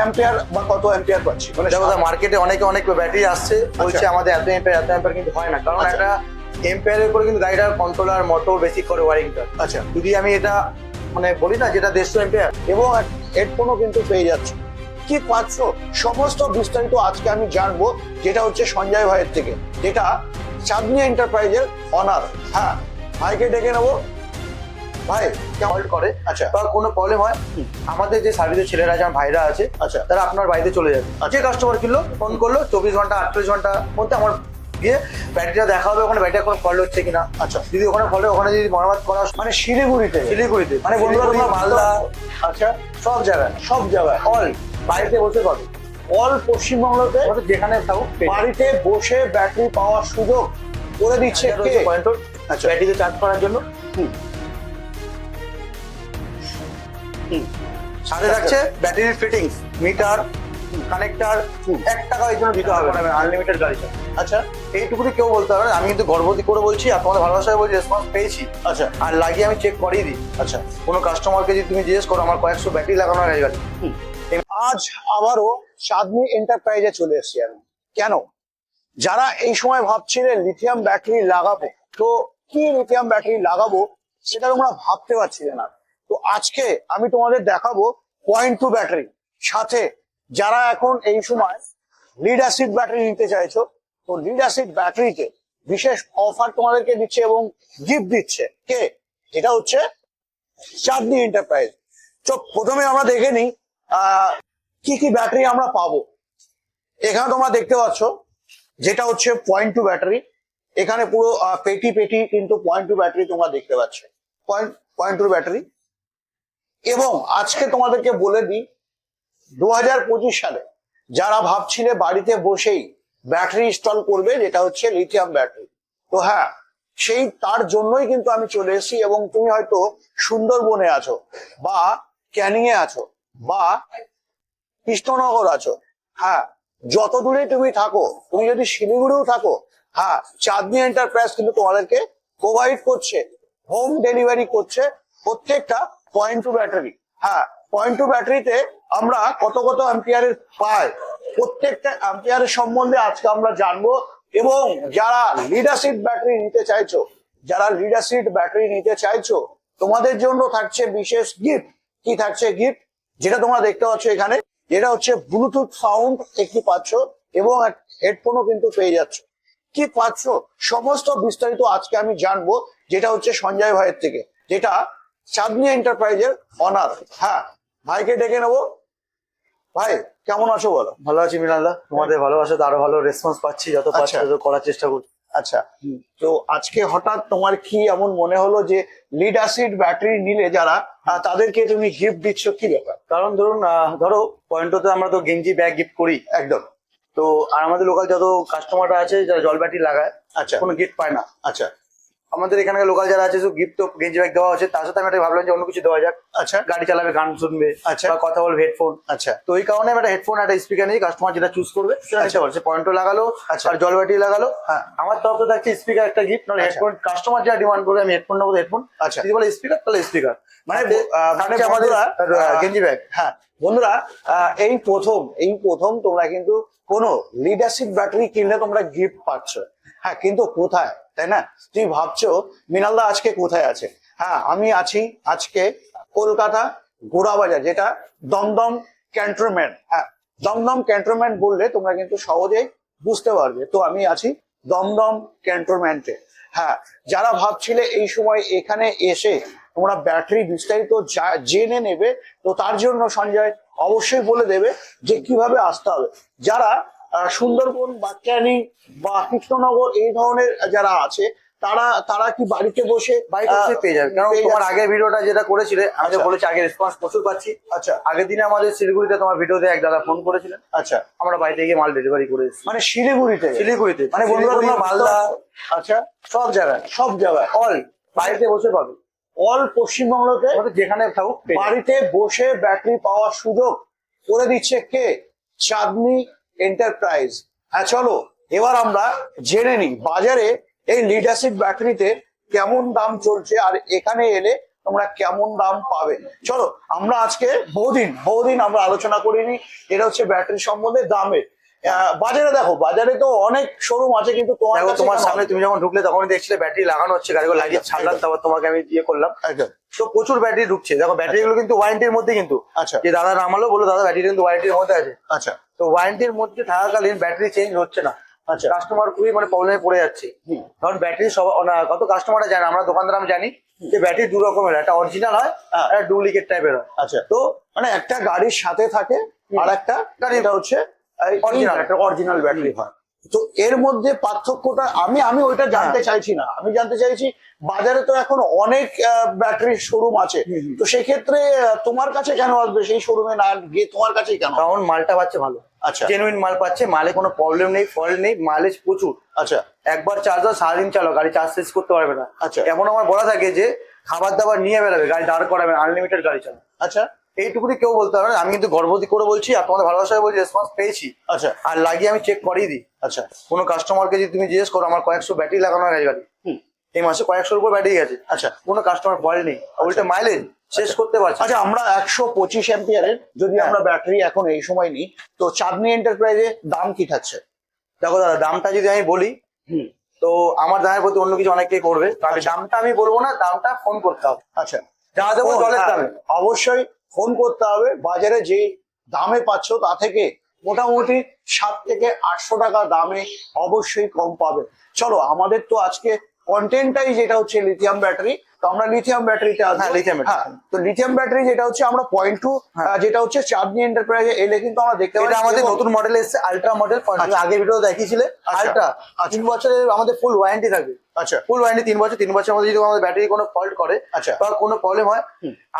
Ampere বা কত ampere পাচ্ছি? মানে দেখো মার্কেটে অনেকে অনেক ব্যাটারি আসছে বলছে আমাদের এত এম্পিয়ার এত এম্পিয়ার কিন্তু হয় না। কারণ আচ্ছা। একটা এম্পিয়ারের উপরে কিন্তু গাড়িটার কন্ট্রোলার মোটর বেশি করে ওয়ারিংটা আচ্ছা। যদি আমি এটা মানে বলি না যেটা দেড়শো এম্পিয়ার এবং হেডফোনও কিন্তু পেয়ে যাচ্ছে। কি পাচ্ছ সমস্ত বিস্তারিত আজকে আমি জানব যেটা হচ্ছে সঞ্জয় ভাইয়ের থেকে। যেটা চাঁদনি এন্টারপ্রাইজের অনার হ্যাঁ ভাইকে ডেকে নেব। ভাই কেমন করে আচ্ছা। বা কোনো প্রবলেম হয় আমাদের যে সার্ভিসের ছেলেরা আছে আমার ভাইরা আছে আচ্ছা। তারা আপনার বাড়িতে চলে যাবে। যে কাস্টমার কিনলো ফোন করল চব্বিশ ঘণ্টা আটচল্লিশ ঘণ্টার মধ্যে আমার গিয়ে ব্যাটারিটা দেখা হবে ওখানে ব্যাটারি কোনো ফল্ট হচ্ছে কিনা। আচ্ছা। যদি ওখানে ফলে ওখানে যদি মেরামত করা মানে শিলিগুড়িতে? শিলিগুড়িতে। মানে বন্ধুরা তোমরা মালদা? আচ্ছা। সব জায়গায়। সব জায়গায়? অল বাড়িতে বসে পাবে অল পশ্চিমবঙ্গতে। যেখানে থাকুক বাড়িতে বসে ব্যাটারি পাওয়ার সুযোগ করে দিচ্ছে পয়েন্ট আচ্ছা। ব্যাটারিতে চার্জ করার জন্য? হুম। সাথে থাকছে ব্যাটারির ফিটিংস মিটার কানেক্টর এক টাকা এই জন্য দিতে হবে। আনলিমিটেড গাড়িটা। আচ্ছা এইটুকুনি কেউ বলতে পারবে আমি কিন্তু গর্বতি করে বলছি আর তোমাদের ভালোবাসায় বলছি রেসপন্স পেয়েছি। আচ্ছা। আর লাগিয়ে আমি চেক করিয়ে দিই। আচ্ছা। কোনো কাস্টমারকে যদি তুমি জিজ্ঞেস করো আমার কয়েকশো ব্যাটারি লাগানো হয়ে গেছে। আজ আবারও চাঁদনি এন্টারপ্রাইজে চলে এসেছি আমি। কেন? যারা এই সময় ভাবছিলেন লিথিয়াম ব্যাটারি লাগাবো তো কি লিথিয়াম ব্যাটারি লাগাবো সেটা তোমরা ভাবতে পারছিলে না। তো আজকে আমি তোমাদের দেখাবো পয়েন্ট টু ব্যাটারি সাথে যারা এখন এই সময় লিড অ্যাসিড ব্যাটারি নিতে চাইছো, তো লিড অ্যাসিড ব্যাটারিতে বিশেষ অফার তোমাদেরকে দিচ্ছে এবং গিফট দিচ্ছে। কে? এটা হচ্ছে চাঁদনি এন্টারপ্রাইজ তো প্রথমে আমরা দেখে নিই কি কি ব্যাটারি আমরা পাবো। এখানে তোমরা দেখতে পাচ্ছ, যেটা হচ্ছে পয়েন্ট টু ব্যাটারি এখানে পুরো পেটি পেটি কিন্তু পয়েন্ট টু ব্যাটারি তোমরা দেখতে পাচ্ছ। পয়েন্ট পয়েন্ট টু ব্যাটারি এবং আজকে তোমাদেরকে বলে দিই দু হাজার পঁচিশ সালে যারা ভাবছিলে বাড়িতে বসেই ব্যাটারি ইনস্টল করবে, যেটা হচ্ছে লিথিয়াম ব্যাটারি তো হ্যাঁ সেই তার জন্যই কিন্তু আমি চলে এসেছি এবং তুমি হয়তো সুন্দরবনে আছো বা ক্যানিং এ আছো বা কৃষ্ণনগর আছো। হ্যাঁ যত দূরে তুমি থাকো, তুমি যদি শিলিগুড়িও থাকো হ্যাঁ চাঁদনি এন্টারপ্রাইজ কিন্তু তোমাদেরকে প্রোভাইড করছে হোম ডেলিভারি করছে প্রত্যেকটা পয়েন্ট টু ব্যাটারি হ্যাঁ পয়েন্ট টু ব্যাটারিতে আমরা কত কত অ্যাম্পিয়ারের পাই, প্রত্যেকটা অ্যাম্পিয়ারের সম্বন্ধে আজকে আমরা জানব এবং যারা লিডারশিপ ব্যাটারি নিতে চাইছো, যারা লিডারশিপ ব্যাটারি নিতে চাইছো, তোমাদের জন্য থাকছে বিশেষ গিফট কি থাকছে গিফট যেটা তোমরা দেখতে পাচ্ছ এখানে, যেটা হচ্ছে ব্লুটুথ সাউন্ড একটি পাচ্ছ এবং হেডফোনও কিন্তু পেয়ে যাচ্ছ। কি পাচ্ছ? সমস্ত বিস্তারিত আজকে আমি জানব, যেটা হচ্ছে সঞ্জয় ভাইয়ের থেকে, যেটা চাঁদনি এন্টারপ্রাইজের অনার। হ্যাঁ ভাইকে ডেকে নেব। ভাই কেমন আছো বলো? ভালো আছি মিনালদা তোমাদের ভালোবাসা তো আরও ভালো রেসপন্স পাচ্ছি যত আচ্ছা। তত করার চেষ্টা করছি। আচ্ছা। তো আজকে হঠাৎ তোমার কি এমন মনে হলো যে লিড অ্যাসিড ব্যাটারি নিলে যারা তাদেরকে তুমি গিফট দিচ্ছ? কি ব্যাপার? কারণ ধরুন ধরো পয়েন্টতে আমরা তো গেঞ্জি ব্যাগ গিফট করি। একদম। তো আর আমাদের লোকাল যত কাস্টমাররা আছে যারা জল ব্যাটারি লাগায় আচ্ছা। কোনো গিফট পায় না। আচ্ছা। আমাদের এখানকার লোকাল যারা আছে শুধু গিফট গেঞ্জি ব্যাগ দেওয়া হচ্ছে তার সাথে আমি একটা ভাবলাম যে অন্য কিছু দেওয়া যাক। আচ্ছা। গাড়ি চালাবে গান শুনবে আচ্ছা। বা কথা বলবে হেডফোন আচ্ছা। তো ওই কারণে আমি একটা হেডফোন একটা স্পিকার নিয়ে কাস্টমার যেটা চুজ করবে সেটা নিতে পারছে পয়েন্টও লাগালো আচ্ছা। আর জল ব্যাটারি লাগালো। হ্যাঁ। আমার তরফ থেকে থাকছে স্পিকার একটা গিফট নাহলে আচ্ছা। হেডফোন কাস্টমার যা ডিমান্ড করবে আমি হেডফোন নেব হেডফোন আচ্ছা। যদি বলে স্পিকার তাহলে স্পিকার মানে মানে আমাদের বন্ধুরা, গেঞ্জি ব্যাগ হ্যাঁ। বন্ধুরা এই প্রথম এই প্রথম তোমরা কিন্তু কোনো লিডারশিপ ব্যাটারি কিনলে তোমরা গিফট পাচ্ছ। হ্যাঁ কিন্তু কোথায়? তাই না? তুমি ভাবছ মিনালদা আজকে কোথায় আছে? হ্যাঁ আমি আছি আজকে কলকাতা গোড়াবাজার, যেটা দমদম ক্যান্টনমেন্ট। হ্যাঁ দমদম ক্যান্টনমেন্ট বললে তোমরা কিন্তু সহজেই বুঝতে পারবে। তো আমি আছি দমদম ক্যান্টনমেন্টে। হ্যাঁ যারা ভাবছিলে এই সময় এখানে এসে তোমরা ব্যাটারি বিস্তারিত জেনে নেবে, তো তার জন্য সঞ্জয় অবশ্যই বলে দেবে যে কীভাবে আসতে হবে। যারা সুন্দরবন বা ক্যানিং বা কৃষ্ণনগর এই ধরনের যারা আছে তারা তারা কি বাড়িতে বসে বাড়িতে বসে পেয়ে যাবে। কারণ তোমার আগের ভিডিওটা যেটা করেছিলে আমি আচ্ছা। বলেছি আগে রেসপন্স প্রচুর পাচ্ছি। আচ্ছা। আগের দিনে আমাদের শিলিগুড়িতে তোমার ভিডিওতে এক দাদা ফোন করেছিলেন। আচ্ছা। আমরা বাড়িতে গিয়ে মাল ডেলিভারি করে মানে শিলিগুড়িতে? শিলিগুড়িতে। মানে বন্ধুরা মালদা। আচ্ছা। সব জায়গায়। সব জায়গায়? অল বাড়িতে বসে পাবে। অল পশ্চিমবঙ্গতে? যেখানে থাকুক বাড়িতে বসে ব্যাটারি পাওয়ার সুযোগ করে দিচ্ছে কে? চাঁদনি এন্টারপ্রাইজ হ্যাঁ চলো, এবার আমরা জেনে নিই বাজারে এই লিডারশিপ ব্যাটারিতে কেমন দাম চলছে আর এখানে এলে তোমরা কেমন দাম পাবে। চলো, আমরা আজকে বহুদিন বহুদিন আমরা আলোচনা করিনি, এটা হচ্ছে ব্যাটারি সম্বন্ধে দামের। বাজারে দেখো বাজারে তো অনেক শোরুম আছে কিন্তু তোমার তোমার সামনে তুমি যখন ঢুকলে তখন দেখছিলে ব্যাটারি লাগানো হচ্ছে গাড়িগুলো লাগিয়ে ছাড়লাম তারপর তোমাকে আমি ইয়ে করলাম। তো প্রচুর ব্যাটারি ঢুকছে। দেখো ব্যাটারি গুলো কিন্তু ওয়ারেন্টির মধ্যে কিন্তু। আচ্ছা। যে দাদা নামালো বলো দাদা ব্যাটারি কিন্তু ওয়ারেন্টির মধ্যে আছে। আচ্ছা। তো ওয়ারেন্টির মধ্যে থাকাকালীন ব্যাটারি চেঞ্জ হচ্ছে না। আচ্ছা। কাস্টমার খুবই মানে প্রবলেমে পড়ে যাচ্ছে। কারণ ব্যাটারি সব কত কাস্টমাররা জানে আমরা দোকানদার আমি জানি যে ব্যাটারি দু রকমের একটা অরিজিনাল হয় হ্যাঁ। একটা ডুপ্লিকেট টাইপের হয়। আচ্ছা। তো মানে একটা গাড়ির সাথে থাকে আর একটা গাড়িটা হচ্ছে. অরিজিনাল ব্যাটারি হয়। তো এর মধ্যে পার্থক্যটা আমি আমি ওইটা জানতে হ্যাঁ। চাইছি না। আমি জানতে চাইছি বাজারে তো এখন অনেক ব্যাটারির শোরুম আছে। তো সেক্ষেত্রে তোমার কাছে কেন আসবে? সেই শোরুমে না গিয়ে তোমার কাছেই কেন কারণ মালটা পাচ্ছে ভালো। আচ্ছা। জেনুইন মাল পাচ্ছে মালে কোনো প্রবলেম নেই ফল্ট নেই মাইলেজ প্রচুর। আচ্ছা। একবার চার্জ দাও সারাদিন চালো গাড়ি চার্জ শেষ করতে পারবে না। আচ্ছা। এমন আমার বলা থাকে যে খাবার দাবার নিয়ে বেরোবে গাড়ি দাঁড় করাবে আনলিমিটেড গাড়ি চালাবে আচ্ছা। এইটুকুনি কেউ বলতে পারবে আমি কিন্তু গর্বদি করে বলছি আর তোমাদের ভালোবাসায় বলছি রেসপন্স পেয়েছি আচ্ছা। আর লাগিয়ে আমি চেক করিয়ে দিই। আচ্ছা। কোনো কাস্টমারকে যদি তুমি জিজ্ঞেস করো আমার কয়েকশো ব্যাটারি লাগানো গাড়ি হুম। এই মাসে কয়েকশোর উপর ব্যাটারি গেছে। আচ্ছা। কোনো কাস্টমার নেই। উল্টে মাইলেজ শেষ করতে পারছে আচ্ছা আমরা একশো পঁচিশ অ্যাম্পিয়ারের যদি হ্যাঁ। আমরা ব্যাটারি এখন এই সময় নিই তো চাঁদনি এন্টারপ্রাইজে দাম কি থাকছে? দেখো দাদা দামটা যদি আমি বলি হুম। তো আমার দামের প্রতি অন্য কিছু অনেকেই করবে। তো আমি দামটা আমি বলব না দামটা ফোন করতে হবে। আচ্ছা। যা দেবো জলের হ্যাঁ, দামে। অবশ্যই ফোন করতে হবে। বাজারে যে দামে পাচ্ছ তা থেকে মোটামুটি সাত থেকে আটশো টাকা দামে অবশ্যই কম পাবে। চলো, আমাদের তো আজকে কন্টেন্টটাই যেটা হচ্ছে লিথিয়াম ব্যাটারি তো আমরা লিথিয়াম ব্যাটারিতে আসব হ্যাঁ, lithium battery। হ্যাঁ তো লিথিয়াম ব্যাটারি যেটা হচ্ছে আমরা পয়েন্ট টু হ্যাঁ। যেটা হচ্ছে চাঁদনি এন্টারপ্রাইজে এলে কিন্তু আমরা দেখতে পাই আমাদের নতুন মডেল এসেছে আলট্রা মডেল আচ্ছা। আগে ভিডিও দেখিয়েছিলে। আলট্রা আচ্ছা। তিন বছরের আমাদের ফুল ওয়ারেন্টি থাকবে আচ্ছা ফুল ওয়ারেন্টি তিন বছর তিন বছরের মধ্যে যদি আমাদের ব্যাটারি কোনো ফল্ট করে আচ্ছা। বা কোনো প্রবলেম হয়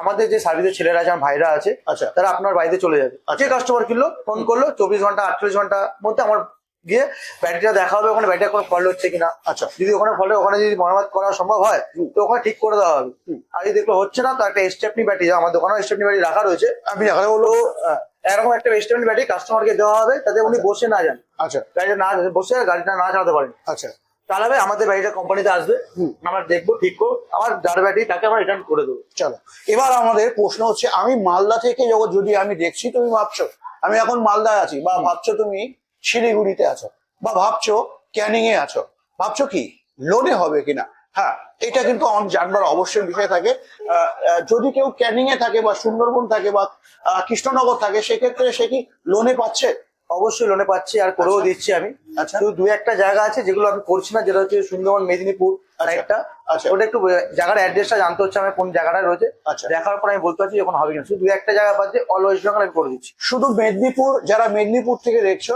আমাদের যে সার্ভিসের ছেলেরা আছে আমার ভাইরা আছে আচ্ছা তারা আপনার বাড়িতে চলে যাবে আচ্ছা। যে কাস্টমার কিনলো ফোন করল চব্বিশ ঘণ্টা আটচল্লিশ ঘণ্টার মধ্যে আমার গিয়ে ব্যাটারিটা দেখা হবে ওখানে ব্যাটারি কোনো ফল্ট হচ্ছে কিনা। আচ্ছা। যদি ওখানে ফলে ওখানে যদি মেরামত করা সম্ভব হয় তো ওখানে ঠিক করে দেওয়া হবে। আর যদি দেখল হচ্ছে না তো একটা স্টেপনি ব্যাটারি আমার দোকানেও স্টেপনি ব্যাটারি রাখা রয়েছে। আমি বলব আহ, এরকম একটা স্টেপনি ব্যাটারি কাস্টমারকে দেওয়া হবে তাতে উনি বসে না যান। আচ্ছা। গাড়িটা না বসে গাড়িটা না চালাতে পারেন। আচ্ছা। চালাবে আমাদের বাড়িটা কোম্পানিতে আসবে। আমরা দেখব ঠিক করব আমার যার ব্যাটারি তাকে আমরা রিটার্ন করে দেবো। চলো। এবার আমাদের প্রশ্ন হচ্ছে আমি মালদা থেকে যখন যদি আমি দেখছি তুমি ভাবছ আমি এখন মালদায় আছি বা ভাবছ তুমি শিলিগুড়িতে আছো বা ভাবছ ক্যানিং এ আছো ভাবছ কি লোনে হবে কিনা? হ্যাঁ এটা কিন্তু আমার জানবার অবশ্যই বিষয় থাকে। যদি কেউ ক্যানিং এ থাকে বা সুন্দরবন থাকে বা কৃষ্ণনগর থাকে সেক্ষেত্রে সে কি লোনে পাচ্ছে? অবশ্যই লোনে পাচ্ছি আর করেও আচ্ছা। দিচ্ছি আমি। আচ্ছা। শুধু দু একটা জায়গা আছে যেগুলো আমি করছি না যেটা হচ্ছে সুন্দরবন মেদিনীপুর একটা। আচ্ছা। ওটা একটু জায়গার অ্যাড্রেসটা জানতে হচ্ছে আমি কোন জায়গাটা রয়েছে। আচ্ছা। দেখার পর আমি বলতে পারছি যখন হবে কিনা। শুধু দু একটা জায়গা পাচ্ছে অল ওয়েস্ট বেঙ্গল আমি করে দিচ্ছি। শুধু মেদিনীপুর যারা মেদিনীপুর থেকে দেখছ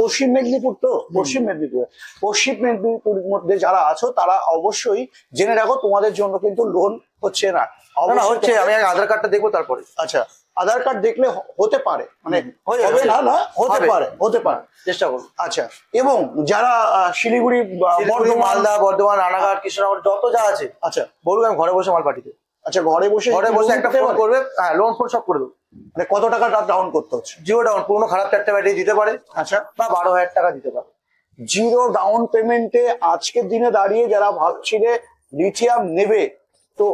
পশ্চিম মেদিনীপুর তো? পশ্চিম মেদিনীপুর। পশ্চিম মেদিনীপুর মধ্যে যারা আছো তারা অবশ্যই জেনে রাখো তোমাদের জন্য কিন্তু লোন হচ্ছে না। হচ্ছে আমি আধার কার্ডটা দেখব তারপরে। আচ্ছা আধার কার্ড দেখলে হতে পারে। মানে হবে না না হতে পারে হতে পারে। চেষ্টা করব আচ্ছা এবং যারা শিলিগুড়ি বর্ধমান মালদা বর্ধমান রানাঘাট কৃষ্ণনগর যত যা আছে আচ্ছা। বলুন আমি ঘরে বসে মাল পাঠিয়ে দেবো। আচ্ছা ঘরে বসে ঘরে বসে একটা ফোন করবে হ্যাঁ লোন ফোন সব করে দেবো। মানে কত টাকা ডাউন করতে হচ্ছে? জিরো ডাউন পুরোনো খারাপ চারটে ব্যাটারি দিতে পারে আচ্ছা। বা বারো হাজার টাকা দিতে পারে। জিরো ডাউন পেমেন্টে আজকের দিনে দাঁড়িয়ে যারা ভাবছিলে লিথিয়াম নেবে তো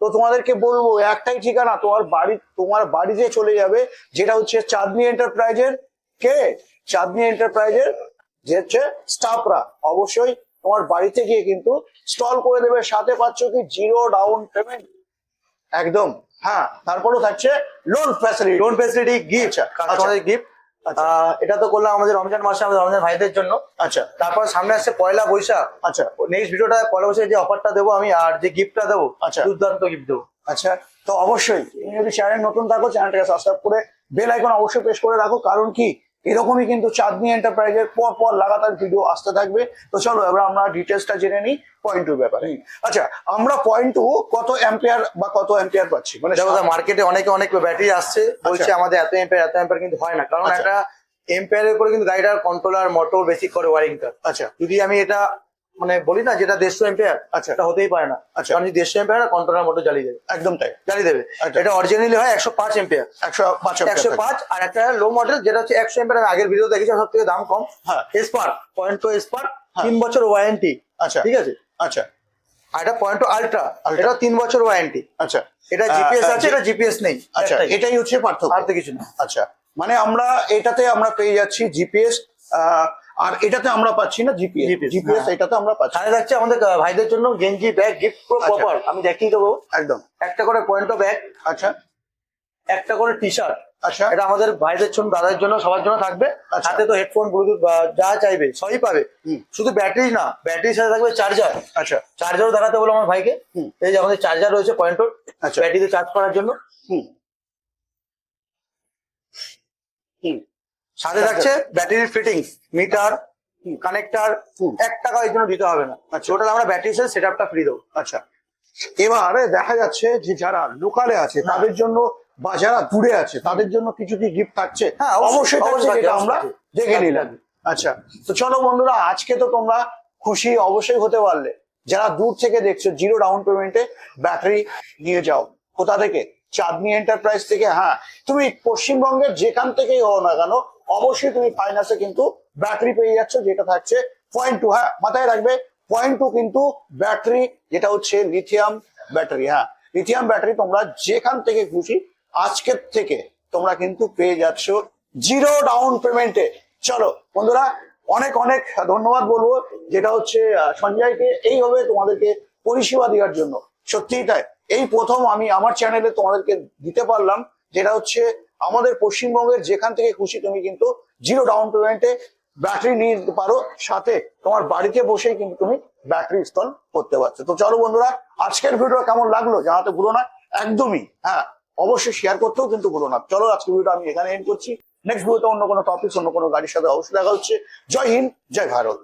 তো তোমাদেরকে বলব একটাই ঠিকানা তোমার বাড়ি তোমার বাড়িতে চলে যাবে যেটা হচ্ছে চাঁদনি এন্টারপ্রাইজের কে? চাঁদনি এন্টারপ্রাইজের যে হচ্ছে স্টাফরা। অবশ্যই তোমার বাড়িতে গিয়ে কিন্তু স্টল করে দেবে সাথে পাচ্ছ কি জিরো ডাউন পেমেন্ট একদম। হ্যাঁ তারপরও থাকছে loan facility loan facility gift কাস্টমারের গিফট। এটা তো করলাম আমাদের রমজান মাসে আমাদের রমজান ভাইদের জন্য। আচ্ছা। তারপর সামনে আসছে পয়লা বৈশাখ। আচ্ছা। নেক্সট ভিডিওটা পয়লা বৈশাখে যে অফারটা দেবো আমি আর যে গিফটটা দেবো আচ্ছা। দুর্দান্ত গিফট দেবো। আচ্ছা। তো অবশ্যই যদি চ্যানেল নতুন থাকো চ্যানেলটাকে সাবস্ক্রাইব করে বেল আইকন অবশ্যই প্রেস করে রাখো। কারণ কি? এরকমই কিন্তু চাঁদনি এন্টারপ্রাইজের পর পর লাগাতার ভিডিও আসতে থাকবে। তো চলো এবার আমরা ডিটেলসটা জেনে নিই পয়েন্ট টু ব্যাপারে। আচ্ছা আমরা পয়েন্ট টু কত অ্যাম্পিয়ার বা কত অ্যাম্পিয়ার পাচ্ছি? মানে দেখো মার্কেটে অনেকে অনেক ব্যাটারি আসছে। বলছে আচ্ছা। আমাদের এত অ্যাম্পিয়ার এত অ্যাম্পিয়ার কিন্তু হয় না। কারণ আচ্ছা। একটা এম্পিয়ারের উপরে কিন্তু গাড়িটার কন্ট্রোলার মোটর বেসিক করে ওয়ারিংটা আচ্ছা। যদি আমি এটা মানে বলি না যেটা দেড়শো এম্পিয়ার আচ্ছা। এটা হতেই পারে না। আচ্ছা। কারণ যদি দেড়শো এম্পিয়ার কন্ট্রোলার মোটর জ্বালিয়ে দেবে। একদম তাই। জ্বালিয়ে দেবে। আচ্ছা। এটা অরিজিনালি হয় একশো পাঁচ এম্পিয়ার একশো পাঁচ একশো পাঁচ আর একটা লো মডেল যেটা হচ্ছে একশো এম্পিয়ার আগের ভিডিও দেখেছি সব থেকে দাম কম। এসপার পয়েন্ট টু এসপার। তিন বছর ওয়ারেন্টি আচ্ছা। ঠিক আছে? আচ্ছা। আর এটা পয়েন্ট আলট্রা Ultra। এটা তিন বছর ওয়ারেন্টি আচ্ছা। এটা জিপিএস আছে এটা জিপিএস নেই। আচ্ছা এটাই হচ্ছে পার্থক্য। আর তো কিছু না। আচ্ছা। মানে আমরা এটাতে আমরা পেয়ে যাচ্ছি জিপিএস আর এটাতে আমরা পাচ্ছি না জিপিএস জিপিএস হ্যাঁ। এটাতে আমরা পাচ্ছি সাথে থাকছে আমাদের ভাইদের জন্য গেঞ্জি ব্যাগ গিফট পুরো আচ্ছা। প্রপার আমি দেখিয়ে দেবো। একদম। একটা করে পয়েন্ট ব্যাগ আচ্ছা। একটা করে টি শার্ট আচ্ছা। এটা আমাদের ভাইদের জন্য দাদার জন্য সবার জন্য থাকবে। আচ্ছা। সাথে তো হেডফোন ব্লুটুথ যা চাইবে সবই পাবে। শুধু ব্যাটারি না ব্যাটারির সাথে থাকবে চার্জার আচ্ছা। চার্জারও দেখাতে বলো আমার ভাইকে। এই যে আমাদের চার্জার রয়েছে পয়েন্টর আচ্ছা। ব্যাটারিতে চার্জ করার জন্য। হুম। হুম। সাথে থাকছে ব্যাটারির ফিটিংস মিটার কানেক্টার এক টাকা এর জন্য দিতে হবে না। আচ্ছা। টোটাল আমরা ব্যাটারি সেট সেট আপটা ফ্রি দেবো। আচ্ছা। এবারে দেখা যাচ্ছে যে যারা লোকালে আছে তাদের জন্য বা যারা দূরে আছে তাদের জন্য কিছু কি গিফট থাকছে? হ্যাঁ, অবশ্যই, থাকছে আমরা দেখে নিলাম। আচ্ছা তো চলো বন্ধুরা আজকে তো তোমরা খুশি অবশ্যই হতে পারলে। যারা দূর থেকে দেখছ জিরো ডাউন পেমেন্টে ব্যাটারি নিয়ে যাও। কোথা থেকে? চাঁদনি এন্টারপ্রাইজ থেকে হ্যাঁ। তুমি পশ্চিমবঙ্গের যেখান থেকেই হও না কেন অবশ্যই তুমি ফাইন্যান্সে কিন্তু ব্যাটারি পেয়ে যাচ্ছ, যেটা থাকছে পয়েন্ট টু হ্যাঁ মাথায় রাখবে পয়েন্ট টু কিন্তু ব্যাটারি যেটা হচ্ছে লিথিয়াম ব্যাটারি হ্যাঁ লিথিয়াম ব্যাটারি তোমরা যেখান থেকে খুশি, আজকের থেকে তোমরা কিন্তু পেয়ে যাচ্ছ জিরো ডাউন পেমেন্টে চলো, বন্ধুরা, অনেক অনেক ধন্যবাদ বলব, যেটা হচ্ছে সঞ্জয়কে। এইভাবে তোমাদেরকে পরিষেবা দেওয়ার জন্য। সত্যিই তাই, এই প্রথম আমি আমার চ্যানেলে তোমাদেরকে দিতে পারলাম, যেটা হচ্ছে আমাদের পশ্চিমবঙ্গের যেখান থেকে খুশি, তুমি কিন্তু জিরো ডাউন পেমেন্টে ব্যাটারি নিয়ে নিতে পারো, সাথে তোমার বাড়িতে বসেই কিন্তু তুমি ব্যাটারি ইনস্টল করতে পারছ। তো চলো বন্ধুরা, আজকের ভিডিও কেমন লাগল জানাতে ভুলো না, একদমই হ্যাঁ অবশ্যই শেয়ার করতেও কিন্তু ভুলো না। চলো আজকের ভিডিওটা আমি এখানে এন্ড করছি। নেক্সট ভিডিওতে অন্য কোনো টপিক অন্য কোনো গাড়ির সাথে অবশ্যই দেখা হচ্ছে। জয় হিন্দ, জয় ভারত।